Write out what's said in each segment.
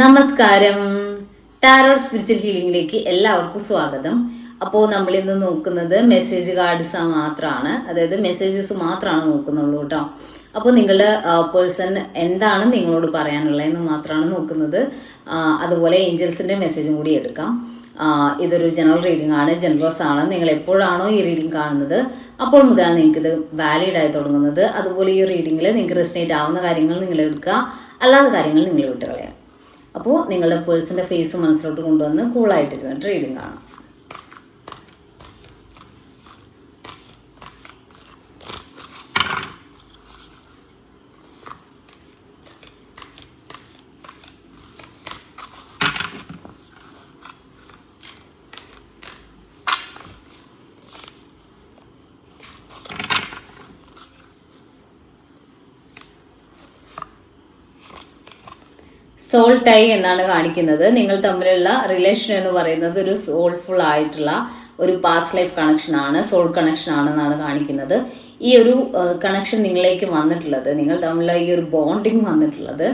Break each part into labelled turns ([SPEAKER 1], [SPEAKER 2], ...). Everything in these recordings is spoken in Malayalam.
[SPEAKER 1] നമസ്കാരം. ടാരോട്ട് സ്പിരിച്വൽ ഹീലിംഗിലേക്ക് എല്ലാവർക്കും സ്വാഗതം. അപ്പോൾ നമ്മൾ ഇന്ന് നോക്കുന്നത് മെസ്സേജ് കാർഡ്സ് മാത്രമാണ് അതായത് മെസ്സേജസ് മാത്രമാണ് നോക്കുന്നുള്ളൂ കേട്ടോ അപ്പോൾ നിങ്ങളുടെ പേഴ്സൺ എന്താണ് നിങ്ങളോട് പറയാനുള്ളതെന്ന് മാത്രമാണ് നോക്കുന്നത്. അതുപോലെ ഏഞ്ചൽസിന്റെ മെസ്സേജും കൂടി എടുക്കാം. ഇതൊരു ജനറൽ റീഡിംഗ് ആണ്. ജനറൽസ് ആണ്. നിങ്ങൾ എപ്പോഴാണോ ഈ റീഡിംഗ് കാണുന്നത് അപ്പോൾ മുതലാണ് നിങ്ങൾക്ക് ഇത് വാലിഡ് ആയി തുടങ്ങുന്നത്. അതുപോലെ ഈ റീഡിംഗിൽ നിങ്ങൾക്ക് റെസിനേറ്റ് ആവുന്ന കാര്യങ്ങൾ നിങ്ങൾ എടുക്കുക. അല്ലാത്ത കാര്യങ്ങൾ നിങ്ങൾ വിട്ട് കളയാം അപ്പോൾ നിങ്ങളുടെ പേഴ്സന്റെ ഫേസ് മനസ്സിലോട്ട് കൊണ്ടുവന്ന് കൂളായിട്ടിരുന്നിട്ട് റീഡിംഗ് കാണാം. സോൾ ടൈ എന്നാണ് കാണിക്കുന്നത്. നിങ്ങൾ തമ്മിലുള്ള റിലേഷൻ എന്ന് പറയുന്നത് ഒരു സോൾഫുൾ ആയിട്ടുള്ള ഒരു പാസ് ലൈഫ് കണക്ഷൻ ആണ് സോൾ കണക്ഷൻ ആണെന്നാണ് കാണിക്കുന്നത്. ഈ ഒരു കണക്ഷൻ നിങ്ങളിലേക്ക് വന്നിട്ടുള്ളത് നിങ്ങൾ തമ്മിലുള്ള ഈ ഒരു ബോണ്ടിങ് വന്നിട്ടുള്ളത്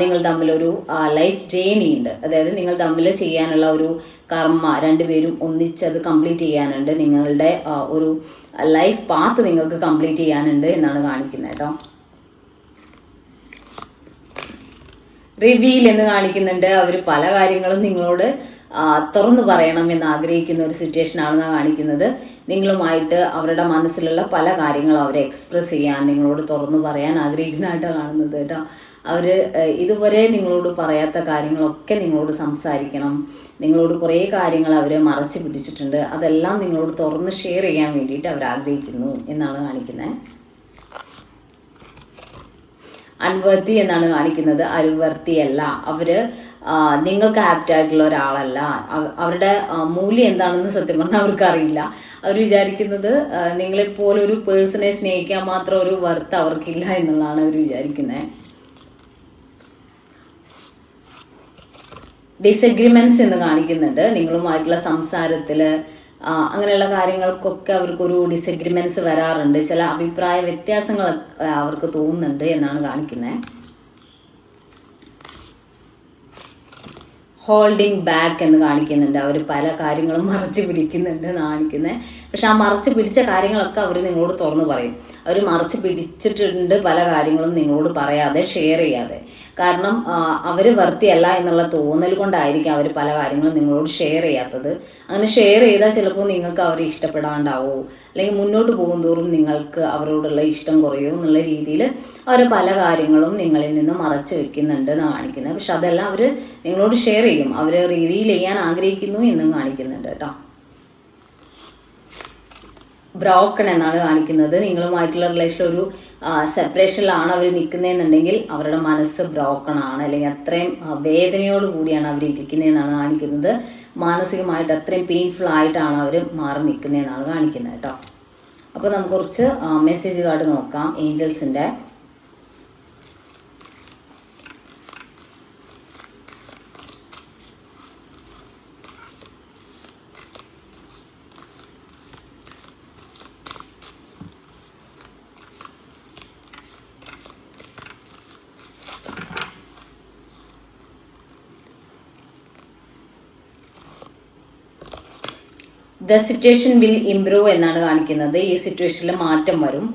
[SPEAKER 1] നിങ്ങൾ തമ്മിലൊരു ലൈഫ് ജേണി ഉണ്ട്. അതായത് നിങ്ങൾ തമ്മിൽ ചെയ്യാനുള്ള ഒരു കർമ്മ രണ്ടുപേരും ഒന്നിച്ചത് കംപ്ലീറ്റ് ചെയ്യാനുണ്ട്. നിങ്ങളുടെ ഒരു ലൈഫ് പാത്ത് നിങ്ങൾക്ക് കംപ്ലീറ്റ് ചെയ്യാനുണ്ട് എന്നാണ് കാണിക്കുന്നത് കേട്ടോ. റിവീൽ എന്ന് കാണിക്കുന്നുണ്ട്. അവർ പല കാര്യങ്ങളും നിങ്ങളോട് തുറന്നു പറയണം എന്ന് ആഗ്രഹിക്കുന്ന ഒരു സിറ്റുവേഷൻ ആണെന്നാണ് കാണിക്കുന്നത്. നിങ്ങളുമായിട്ട് അവരുടെ മനസ്സിലുള്ള പല കാര്യങ്ങളും അവരെ എക്സ്പ്രസ് ചെയ്യാൻ നിങ്ങളോട് തുറന്നു പറയാൻ ആഗ്രഹിക്കുന്നതായിട്ടാണ് കാണുന്നത് കേട്ടോ. അവർ ഇതുവരെ നിങ്ങളോട് പറയാത്ത കാര്യങ്ങളൊക്കെ നിങ്ങളോട് സംസാരിക്കണം. നിങ്ങളോട് കുറേ കാര്യങ്ങൾ അവർ മറച്ചു പിടിച്ചിട്ടുണ്ട്. അതെല്ലാം നിങ്ങളോട് തുറന്ന് ഷെയർ ചെയ്യാൻ വേണ്ടിയിട്ട് അവർ ആഗ്രഹിക്കുന്നു എന്നാണ് കാണിക്കുന്നത്. അൻവർത്തി എന്നാണ് കാണിക്കുന്നത്. അരുവർത്തിയല്ല അവർ നിങ്ങൾക്ക് ആപ്റ്റ് ആയിട്ടുള്ള ഒരാളല്ല. അവരുടെ മൂല്യം എന്താണെന്ന് സത്യം പറഞ്ഞാൽ അവർക്ക് അറിയില്ല അവർ വിചാരിക്കുന്നത് നിങ്ങളെ പോലെ ഒരു പേഴ്സണെ സ്നേഹിക്കാൻ മാത്രം ഒരു വർത്ത് അവർക്കില്ല എന്നുള്ളതാണ് അവർ വിചാരിക്കുന്നത് ഡിസഗ്രിമെന്റ്സ് എന്ന് കാണിക്കുന്നുണ്ട്. നിങ്ങളുമായിട്ടുള്ള സംസാരത്തിൽ അങ്ങനെയുള്ള കാര്യങ്ങൾക്കൊക്കെ അവർക്ക് ഒരു ഡിസഗ്രിമെന്റ്സ് വരാറുണ്ട്. ചില അഭിപ്രായ വ്യത്യാസങ്ങൾ അവർക്ക് തോന്നുന്നുണ്ട് എന്നാണ് കാണിക്കുന്നത് ഹോൾഡിംഗ് ബാക്ക് എന്ന് കാണിക്കുന്നുണ്ട്. അവർ പല കാര്യങ്ങളും മറച്ചു പിടിക്കുന്നുണ്ട് കാണിക്കുന്നത് പക്ഷെ ആ മറച്ചു പിടിച്ച കാര്യങ്ങളൊക്കെ അവർ നിങ്ങളോട് തുറന്നു പറയും. അവർ മറച്ചു പിടിച്ചിട്ടുണ്ട് പല കാര്യങ്ങളും നിങ്ങളോട് പറയാതെ ഷെയർ ചെയ്യാതെ. കാരണം അവർ വർത്തിയല്ല എന്നുള്ള തോന്നൽ കൊണ്ടായിരിക്കും അവർ പല കാര്യങ്ങളും നിങ്ങളോട് ഷെയർ ചെയ്യാത്തത്. അങ്ങനെ ഷെയർ ചെയ്താൽ ചിലപ്പോൾ നിങ്ങൾക്ക് അവരെ ഇഷ്ടപ്പെടാണ്ടാവോ. അല്ലെങ്കിൽ മുന്നോട്ട് പോകും തോറും നിങ്ങൾക്ക് അവരോടുള്ള ഇഷ്ടം കുറയോ എന്നുള്ള രീതിയിൽ അവർ പല കാര്യങ്ങളും നിങ്ങളിൽ നിന്ന് മറച്ചു വെക്കുന്നുണ്ട് എന്ന് കാണിക്കുന്നത്. പക്ഷെ അതെല്ലാം അവർ നിങ്ങളോട് ഷെയർ ചെയ്യും. അവർ റിവീൽ ചെയ്യാൻ ആഗ്രഹിക്കുന്നു എന്നും കാണിക്കുന്നുണ്ട് കേട്ടോ. ബ്രോക്കൺ എന്നാണ് കാണിക്കുന്നത്. നിങ്ങളുമായിട്ടുള്ള റിലേഷൻ ഒരു സെപ്പറേഷനിലാണ് അവർ നിൽക്കുന്നതെന്നുണ്ടെങ്കിൽ അവരുടെ മനസ്സ് ബ്രോക്കൺ ആണ്. അല്ലെങ്കിൽ അത്രയും വേദനയോട് കൂടിയാണ് അവർ ഇരിക്കുന്നതെന്നാണ് കാണിക്കുന്നത്. മാനസികമായിട്ട് അത്രയും പെയിൻഫുൾ ആയിട്ടാണ് അവർ മാറി നിൽക്കുന്നതെന്നാണ് കാണിക്കുന്നത് കേട്ടോ. അപ്പോൾ നമുക്ക് കുറച്ച് മെസ്സേജ് കാർഡ് നോക്കാം. ഏഞ്ചൽസിന്റെ ദ സിറ്റുവേഷൻ വിൽ ഇംപ്രൂവ് എന്നാണ് കാണിക്കുന്നത്. ഈ സിറ്റുവേഷനിൽ മാറ്റം വരും.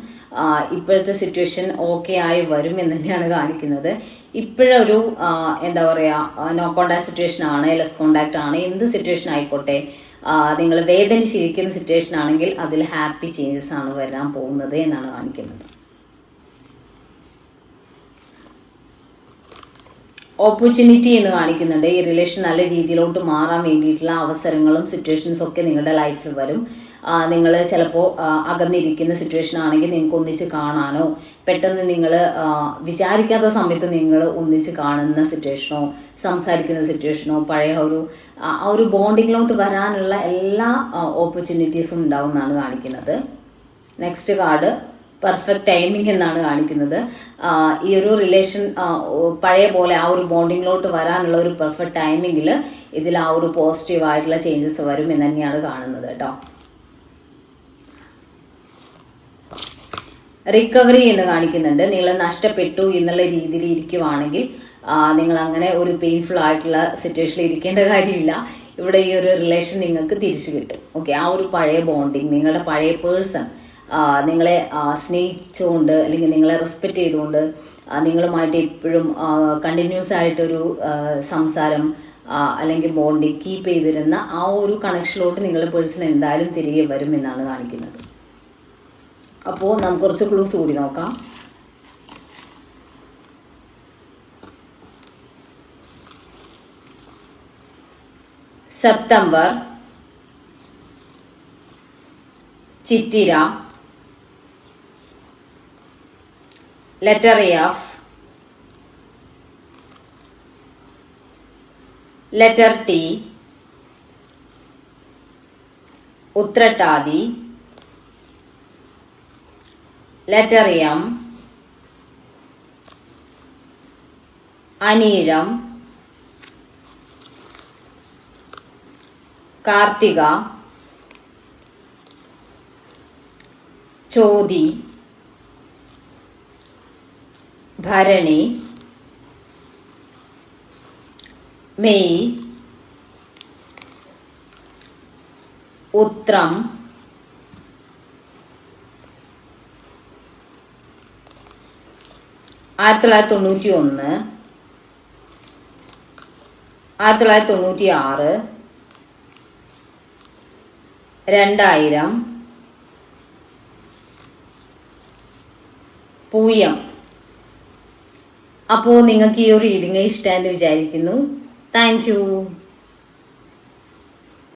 [SPEAKER 1] ഇപ്പോഴത്തെ സിറ്റുവേഷൻ ഓക്കെ ആയി വരും എന്ന് തന്നെയാണ് കാണിക്കുന്നത്. ഇപ്പോഴൊരു എന്താ പറയുക നോ കോണ്ടാക്ട് സിറ്റുവേഷൻ ആണ് ലെസ് കോണ്ടാക്ട് ആണ്. എന്ത് സിറ്റുവേഷൻ ആയിക്കോട്ടെ നിങ്ങൾ വേദനിച്ചിരിക്കുന്ന സിറ്റുവേഷൻ ആണെങ്കിൽ അതിൽ ഹാപ്പി ചേഞ്ചസ് ആണ് വരാൻ പോകുന്നത് എന്നാണ് കാണിക്കുന്നത്. ഓപ്പർച്യൂണിറ്റി എന്ന് കാണിക്കുന്നുണ്ട്. ഈ റിലേഷൻ നല്ല രീതിയിലോട്ട് മാറാൻ വേണ്ടിയിട്ടുള്ള അവസരങ്ങളും സിറ്റുവേഷൻസും ഒക്കെ നിങ്ങളുടെ ലൈഫിൽ വരും. നിങ്ങൾ ചിലപ്പോൾ അകന്നിരിക്കുന്ന സിറ്റുവേഷൻ ആണെങ്കിൽ നിങ്ങൾക്ക് ഒന്നിച്ച് കാണാനോ പെട്ടെന്ന് നിങ്ങൾ വിചാരിക്കാത്ത സമയത്ത് നിങ്ങൾ ഒന്നിച്ച് കാണുന്ന സിറ്റുവേഷനോ സംസാരിക്കുന്ന സിറ്റുവേഷനോ പഴയ ഒരു ആ ഒരു ബോണ്ടിങ്ങിലോട്ട് വരാനുള്ള എല്ലാ ഓപ്പർച്യൂണിറ്റീസും ഉണ്ടാവും എന്നാണ് കാണിക്കുന്നത്. നെക്സ്റ്റ് കാർഡ് പെർഫെക്റ്റ് ടൈമിംഗ് എന്നാണ് കാണിക്കുന്നത്. ഈ ഒരു റിലേഷൻ പഴയ പോലെ ആ ഒരു ബോണ്ടിങ്ങിലോട്ട് വരാനുള്ള ഒരു പെർഫെക്റ്റ് ടൈമിങ്ങിൽ ഇതിൽ ആ ഒരു പോസിറ്റീവ് ആയിട്ടുള്ള ചേഞ്ചസ് വരും എന്ന് തന്നെയാണ് കാണുന്നത് കേട്ടോ. റിക്കവറി എന്ന് കാണിക്കുന്നുണ്ട്. നിങ്ങൾ നഷ്ടപ്പെട്ടു എന്നുള്ള രീതിയിൽ ഇരിക്കുവാണെങ്കിൽ നിങ്ങൾ അങ്ങനെ ഒരു പെയിൻഫുൾ ആയിട്ടുള്ള സിറ്റുവേഷനിൽ ഇരിക്കേണ്ട കാര്യമില്ല. ഇവിടെ ഈ ഒരു റിലേഷൻ നിങ്ങൾക്ക് തിരിച്ചു കിട്ടും. ഓക്കെ ആ ഒരു പഴയ ബോണ്ടിങ് നിങ്ങളുടെ പഴയ പേഴ്സൺ നിങ്ങളെ സ്നേഹിച്ചുകൊണ്ട് അല്ലെങ്കിൽ നിങ്ങളെ റെസ്പെക്ട് ചെയ്തുകൊണ്ട് നിങ്ങളുമായിട്ട് എപ്പോഴും കണ്ടിന്യൂസ് ആയിട്ടൊരു സംസാരം അല്ലെങ്കിൽ ബോണ്ടിങ് കീപ്പ് ചെയ്തിരുന്ന ആ ഒരു കണക്ഷനിലോട്ട് നിങ്ങളുടെ പേഴ്സൺ എന്തായാലും തിരികെ വരും എന്നാണ് കാണിക്കുന്നത്. അപ്പോൾ നമുക്ക് കുറച്ച് ക്ലൂസ് കൂടി നോക്കാം. സെപ്റ്റംബർ ചിത്തിര ലെറ്റർ of letter T. ഉത്രട്ടാതി. ലെറ്റർ എം അനീരം കാർത്തിക. ചോതി. ഭരണി മെയ് ഉത്രം ആയിരത്തി തൊള്ളായിരത്തി തൊണ്ണൂറ്റി ഒന്ന് ആയിരത്തി തൊള്ളായിരത്തി തൊണ്ണൂറ്റി ആറ് രണ്ടായിരം പൂയം. അപ്പോൾ നിങ്ങൾക്ക് ഈ ഒരു റീഡിങ് ഇഷ്ടമായെന്ന് വിചാരിക്കുന്നു. താങ്ക്